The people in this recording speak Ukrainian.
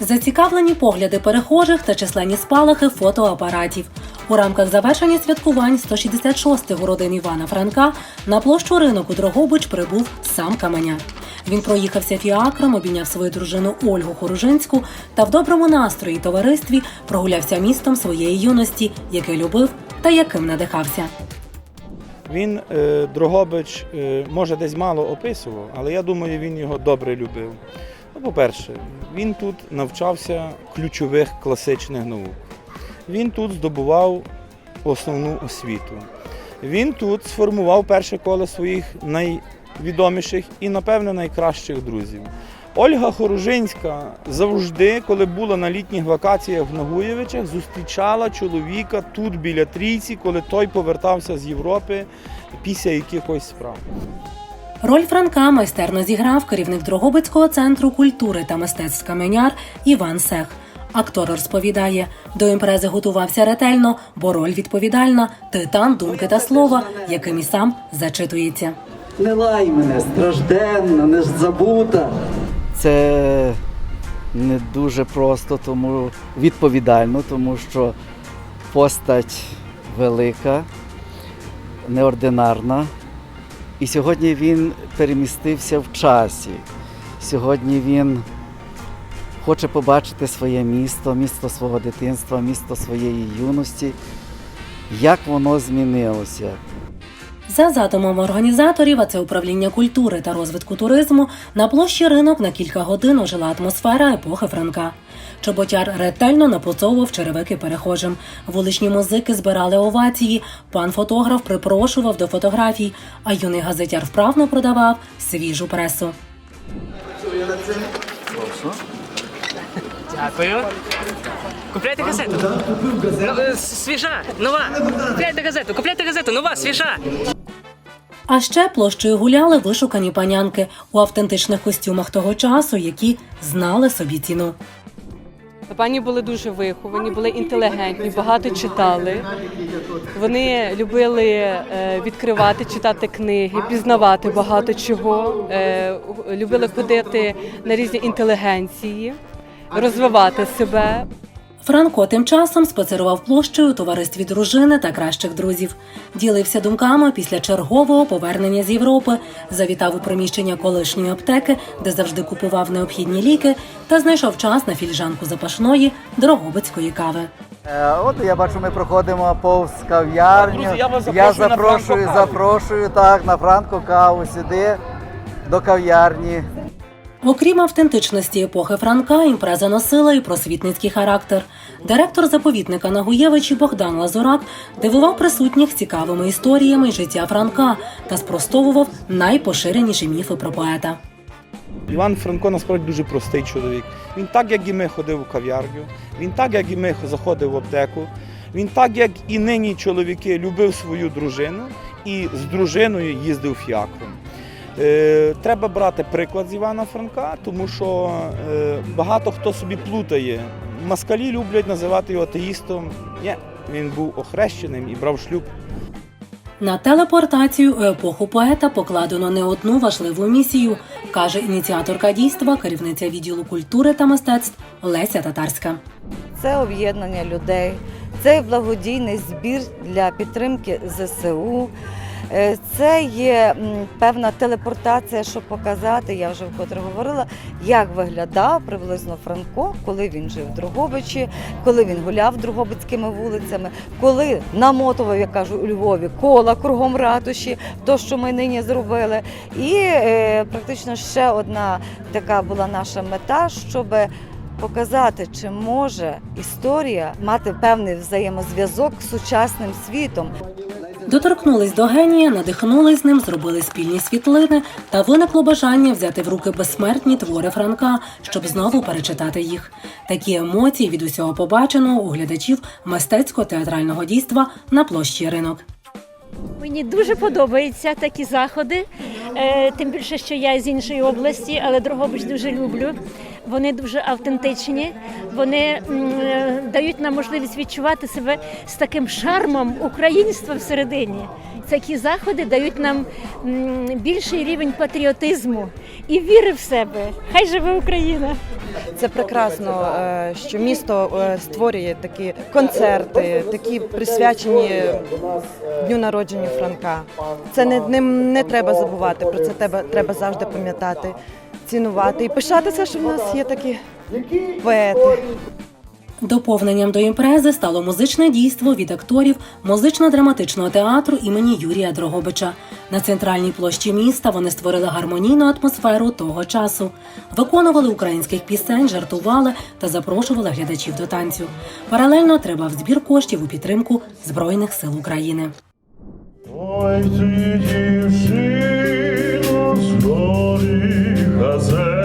Зацікавлені погляди перехожих та численні спалахи фотоапаратів. У рамках завершення святкувань 166-го родин Івана Франка на площу ринок у Дрогобич прибув сам Каменяр. Він проїхався фіакром, обійняв свою дружину Ольгу Хоружинську та в доброму настрої товаристві прогулявся містом своєї юності, яке любив та яким надихався. Він е, Дрогобич е, може десь мало описував, але я думаю, він його добре любив. Ну, по-перше, він тут навчався ключових класичних наук. Він тут здобував основну освіту. Він тут сформував перше коло своїх найвідоміших і, напевне, найкращих друзів. Ольга Хоружинська завжди, коли була на літніх вакаціях в Нагуєвичах, зустрічала чоловіка тут біля трійці, коли той повертався з Європи після якихось справ. Роль Франка майстерно зіграв керівник Дрогобицького центру культури та мистецтв Каменяр Іван Сех. Актор розповідає, до імпрези готувався ретельно, бо роль відповідальна, титан думки та слова, яким і сам зачитується. Не лай мене, стражденна, не забута. Це не дуже просто, тому відповідально, тому що постать велика, неординарна. І сьогодні він перемістився в часі. Сьогодні він хоче побачити своє місто, місто свого дитинства, місто своєї юності, як воно змінилося. За задумом організаторів, а це управління культури та розвитку туризму, на площі ринок на кілька годин ожила атмосфера епохи Франка. Чоботяр ретельно напуцовував черевики перехожим. Вуличні музики збирали овації. Пан фотограф припрошував до фотографій, а юний газетяр вправно продавав свіжу пресу. Дякую. Купляйте газету. Свіжа, нова. Купляйте газету, купляйте газету, нова, свіжа. А ще площею гуляли вишукані панянки у автентичних костюмах того часу, які знали собі ціну. Пані були дуже виховані, були інтелігентні, багато читали. Вони любили е, відкривати, читати книги, пізнавати багато чого, е, любили ходити на різні інтелігенції, розвивати себе. Франко тим часом спацерував площею у товаристві дружини та кращих друзів. Ділився думками після чергового повернення з Європи, завітав у приміщення колишньої аптеки, де завжди купував необхідні ліки, та знайшов час на фільжанку запашної дрогобицької кави. Е, От я бачу, ми проходимо повз кав'ярню. Друзі, я вас я запрошую на запрошую, Франко каву. запрошую так на Франко каву сюди, до кав'ярні. Окрім автентичності епохи Франка, імпреза носила і просвітницький характер. Директор заповідника Нагуєвичі Богдан Лазурак дивував присутніх цікавими історіями життя Франка та спростовував найпоширеніші міфи про поета. Іван Франко насправді дуже простий чоловік. Він так, як і ми, ходив у кав'ярню, він так, як і ми, заходив в аптеку. Він так, як і нині чоловіки, любив свою дружину і з дружиною їздив фіакром. Е, треба брати приклад з Івана Франка, тому що е, багато хто собі плутає. Москалі люблять називати його атеїстом. Ні, він був охрещеним і брав шлюб. На телепортацію у епоху поета покладено не одну важливу місію, каже ініціаторка дійства, керівниця відділу культури та мистецтв Леся Татарська. це об'єднання людей, це благодійний збір для підтримки ЗСУ. Е, Це є певна телепортація, щоб показати, я вже вкотре говорила, як виглядав приблизно Франко, коли він жив в Дрогобичі, коли він гуляв Дрогобицькими вулицями, коли намотував, як кажу, у Львові кола кругом ратуші, то, що ми нині зробили. І е, практично ще одна така була наша мета, щоб показати, чи може історія мати певний взаємозв'язок з сучасним світом. Доторкнулись до генія, надихнулись ним, зробили спільні світлини та виникло бажання взяти в руки безсмертні твори Франка, щоб знову перечитати їх. Такі емоції від усього побаченого у глядачів мистецько-театрального дійства на площі ринок. Мені дуже подобаються такі заходи. Е, Тим більше, що я з іншої області, але Дрогобич дуже люблю. Вони дуже автентичні. Вони е, дають нам можливість відчувати себе з таким шармом українства всередині. Такі заходи дають нам більший рівень патріотизму і віри в себе. Хай живе Україна! Це прекрасно, е, що місто е, створює такі концерти, такі присвячені дню народження Франка. Це не, не, не треба забувати. Про це треба, треба завжди пам'ятати, цінувати і пишатися, що в нас є такі поети. Доповненням до імпрези стало музичне дійство від акторів музично-драматичного театру імені Юрія Дрогобича. На центральній площі міста вони створили гармонійну атмосферу того часу, виконували українських пісень, жартували та запрошували глядачів до танцю. Паралельно тривав збір коштів у підтримку Збройних сил України. Ой ти, дівчино, з